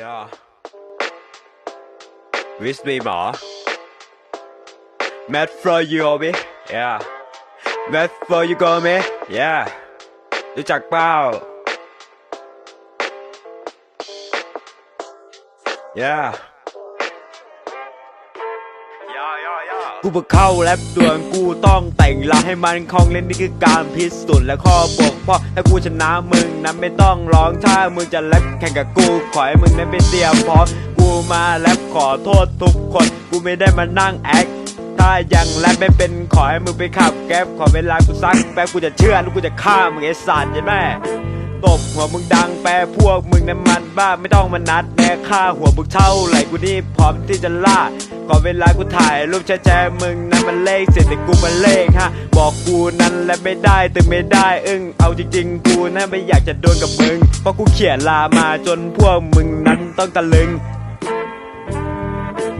Yeah. With me หมอ Mad for you baby Yeah Mad for you go me Yeah รู้จักเปล่า Yeah กูเพิ่งเข้าแรปตัวนกูต้องแต่งลายให้มันคล่องเล่นนี่คือการพิสูจน์และข้อบกพร่องถ้ากูชนะมึงนั้นไม่ต้องร้องถ้ามึงจะแรปแข่งกับกูขอให้มึงนั้นไปเตรียมพร้อมกูมาแรปขอโทษทุกคนกูไม่ได้มานั่งแอคถ้ายังแรปไม่เป็นขอให้มึงไปขับแก๊บขอเวลากูซักแป๊บกูจะเชื่อแล้วกูจะฆ่ามึงไอ้สัตว์ใช่ไหมตบหัวมึงดังแปรพวกมึงนั้นมันบ้าไม่ต้องมานัดแม้ค่าหัวมึงเท่าไหร่กูนี่พร้อมที่จะล่า ก่อเวลากูถ่ายรูปแชร์แชร์มึงนั้นมันเลขเสร็จแต่กูมันเลขฮะบอกกูนั้นและไม่ได้ตึงไม่ได้อึ้งเอาจริงๆกูนะไม่อยากจะโดนกับมึงเพราะกูเขียนลามาจนพวกมึงนั้นต้องตะลึง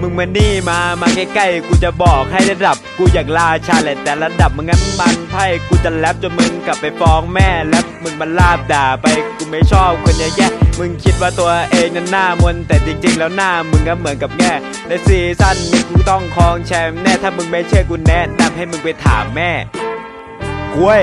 มึงมานี่มามาใกล้ๆกูจะบอกให้ระดับ กูอยากลาชาแหละแต่ระดับมึงงั้นมันไพ่กูจะแรปจนมึงกลับไปฟ้องแม่แรปมึงมันลาบด่าไปกูไม่ชอบคนแย่ๆมึงคิดว่าตัวเองนั้นหน้ามนแต่จริง ๆ แล้วหน้ามึงก็เหมือนกับแง่ในซีซั่นนี้กูต้องครองแชมป์แน่ถ้ามึงไม่เชื่อกูแนะนำให้มึงไปถามแม่กล้วย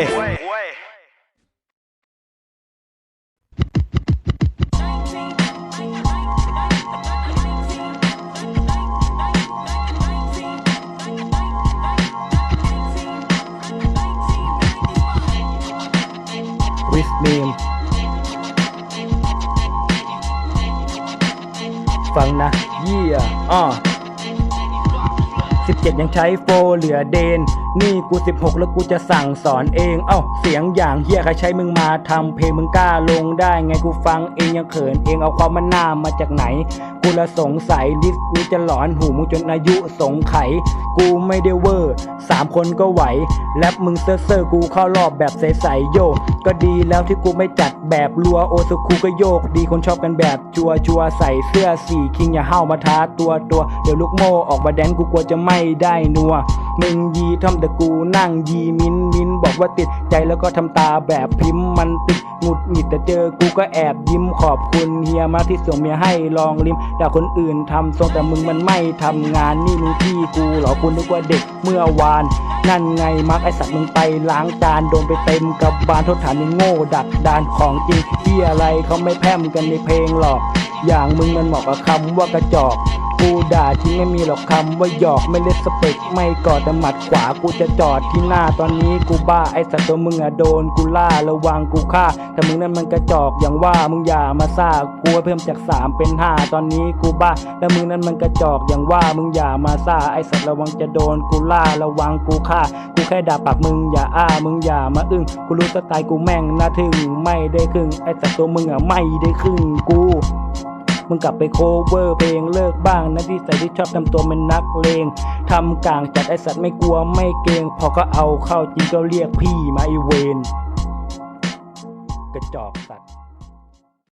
นมฟังนะ เยี่ยอ้อสิบเจ็ดยังใช้โฟเหลือเดน นี่กูสิบหกแล้วกูจะสั่งสอนเอง เอ้าเสียงอย่างเฮียใครใช้มึงมาทำเพลงมึงกล้าลงได้ไงกูฟังเองยังเขินเองเอาความมันหน้ามาจากไหน กูละสงสัยลิสนี้จะหลอนหูมึงจนอายุสงไข กูไม่ได้เวอร์สามคนก็ไหวแรปมึงเซอร์เซอร์กูเข้ารอบแบบใสๆโยกก็ดีแล้วที่กูไม่จัดแบบรัวโอสุคูก็โยก ดีคนชอบกันแบบจัวจัวใส่เสื้อสีคิงอย่าเห้ามาท้าตัวตัวเดี๋ยวลูกโมออกมาแดนกูกลัวจะไม่ได้นัว มึงยีทำแต่กูนั่งยีมินมินบอกว่าติดใจแล้วก็ทำตาแบบพิมพ์มันติดหงุดหงิดแต่เจอกูก็แอบยิ้มขอบคุณเฮียมาที่ส่งเมียให้ลองลิมแต่คนอื่นทำทรงแต่มึงมันไม่ทำงานนี่มึงพี่กูเหรอคุณนึกว่าเด็กเมื่อวาน นั่นไงมักไอสัตว์มึงไปล้างจานโดนไปเต็มกับบานโทษฐานมึงโง่ดักดานของจริงที่อะไรเขาไม่แพร่มกันในเพลงหรอก อย่างมึงมันเหมาะกับคำว่ากระจอก กูด่าจริงไม่มีหรอกคำว่าหยอกไม่เล่นสเปกไม่กอดแต่หมัดขวากูจะจอดที่หน้าตอนนี้กูบ้าไอสัตว์ตัวมึงอะโดนกูล่าระวังกูฆ่าแต่มึงนั่นมันกระจอกอย่างว่ามึงอย่ามาซ่ากูเพิ่มจากสามเป็นห้าตอนนี้กูบ้าแล้วมึงนั่นมันกระจอกอย่างว่ามึงอย่ามาซ่าไอสัตว์ระวังจะโดนกูล่าระวังกูฆ่ากูแค่ด่าปากมึงอย่าอ้ามึงอย่ามาอึ้งกูรู้สไตล์กูแม่งน่าทึ่งไม่ได้ครึ่งไอสัตว์ตัวมึงอะไม่ได้ครึ่งกู มึงกลับไปโคเวอร์เพลงเลิกบ้างนะที่ใส่ที่ชอบทำตัวเป็นนักเลงทำกลางจัดไอสัตว์ไม่กลัวไม่เกรงพอก็เอาเข้าจริงก็เรียกพี่มาไอเวนกระจอกสัตว์